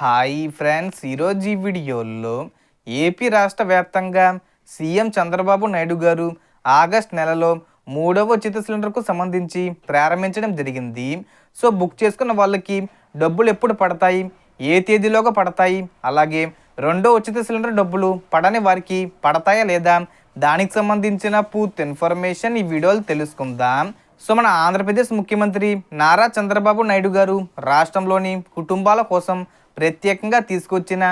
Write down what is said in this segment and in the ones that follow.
Hi friends. ఈరోజు ఈ వీడియోలో ఏపీ రాష్ట్ర వ్యాప్తంగా సీఎం చంద్రబాబు నాయుడు గారు ఆగస్ట్ నెలలో మూడవ ఉచిత సిలిండర్కు సంబంధించి ప్రారంభించడం జరిగింది. సో బుక్ చేసుకున్న వాళ్ళకి డబ్బులు ఎప్పుడు పడతాయి? ఏ తేదీలోగా పడతాయి? అలాగే రెండో ఉచిత సిలిండర్ డబ్బులు పడని వారికి పడతాయా లేదా? దానికి సంబంధించిన పూర్తి ఇన్ఫర్మేషన్ ఈ వీడియోలో తెలుసుకుందాం. సో మన ఆంధ్రప్రదేశ్ ముఖ్యమంత్రి నారా చంద్రబాబు నాయుడు గారు రాష్ట్రంలోని కుటుంబాల కోసం ప్రత్యేకంగా తీసుకొచ్చిన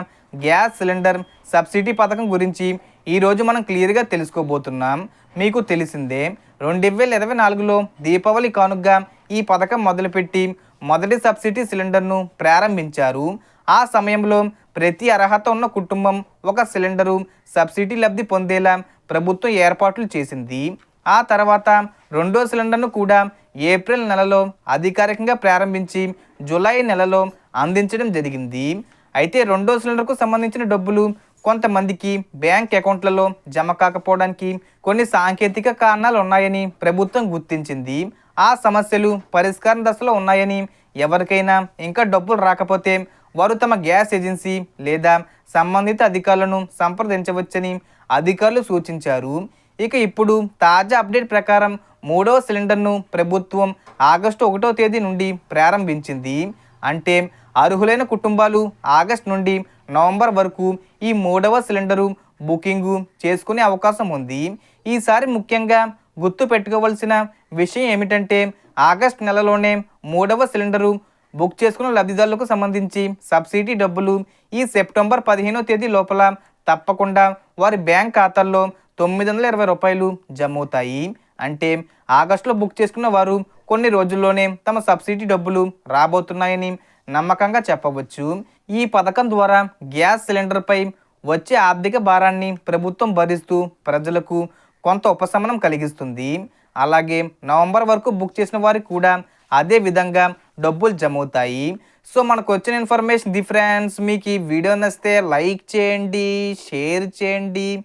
గ్యాస్ సిలిండర్ సబ్సిడీ పథకం గురించి ఈరోజు మనం క్లియర్గా తెలుసుకోబోతున్నాం. మీకు తెలిసిందే రెండు వేల ఇరవై నాలుగులో దీపావళి కానుగ్గా ఈ పథకం మొదలుపెట్టి మొదటి సబ్సిడీ సిలిండర్ను ప్రారంభించారు. ఆ సమయంలో ప్రతి అర్హత ఉన్న కుటుంబం ఒక సిలిండరు సబ్సిడీ లబ్ధి పొందేలా ప్రభుత్వం ఏర్పాట్లు చేసింది. ఆ తర్వాత రెండో సిలిండర్ను కూడా ఏప్రిల్ నెలలో అధికారికంగా ప్రారంభించి జూలై నెలలో అందించడం జరిగింది. అయితే రెండో సిలిండర్కు సంబంధించిన డబ్బులు కొంతమందికి బ్యాంక్ అకౌంట్లలో జమ కాకపోవడానికి కొన్ని సాంకేతిక కారణాలు ఉన్నాయని ప్రభుత్వం గుర్తించింది. ఆ సమస్యలు పరిష్కారం దశలో ఉన్నాయని ఎవరికైనా ఇంకా డబ్బులు రాకపోతే వారు తమ గ్యాస్ ఏజెన్సీ లేదా సంబంధిత అధికారులను సంప్రదించవచ్చని అధికారులు సూచించారు. ఇక ఇప్పుడు తాజా అప్డేట్ ప్రకారం మూడవ సిలిండర్ను ప్రభుత్వం ఆగస్టు ఒకటో తేదీ నుండి ప్రారంభించింది. అంటే అర్హులైన కుటుంబాలు ఆగస్ట్ నుండి నవంబర్ వరకు ఈ మూడవ సిలిండరు బుకింగు చేసుకునే అవకాశం ఉంది. ఈసారి ముఖ్యంగా గుర్తు పెట్టుకోవాల్సిన విషయం ఏమిటంటే ఆగస్ట్ నెలలోనే మూడవ సిలిండరు బుక్ చేసుకున్న లబ్ధిదారులకు సంబంధించి సబ్సిడీ డబ్బులు ఈ సెప్టెంబర్ పదిహేనో తేదీ లోపల తప్పకుండా వారి బ్యాంక్ ఖాతాల్లో తొమ్మిది వందల ఇరవై రూపాయలు జమవుతాయి. అంటే ఆగస్టులో బుక్ చేసుకున్న వారు కొన్ని రోజుల్లోనే తమ సబ్సిడీ డబ్బులు రాబోతున్నాయని నమ్మకంగా చెప్పవచ్చు. ఈ పథకం ద్వారా గ్యాస్ సిలిండర్పై వచ్చే ఆర్థిక భారాన్ని ప్రభుత్వం భరిస్తూ ప్రజలకు కొంత ఉపశమనం కలిగిస్తుంది. అలాగే నవంబర్ వరకు బుక్ చేసిన వారికి కూడా అదే విధంగా డబ్బులు జమవుతాయి. సో మనకు వచ్చిన ఇన్ఫర్మేషన్ డిఫరెన్స్ మీకు ఈ వీడియో నచ్చితే లైక్ చేయండి షేర్ చేయండి.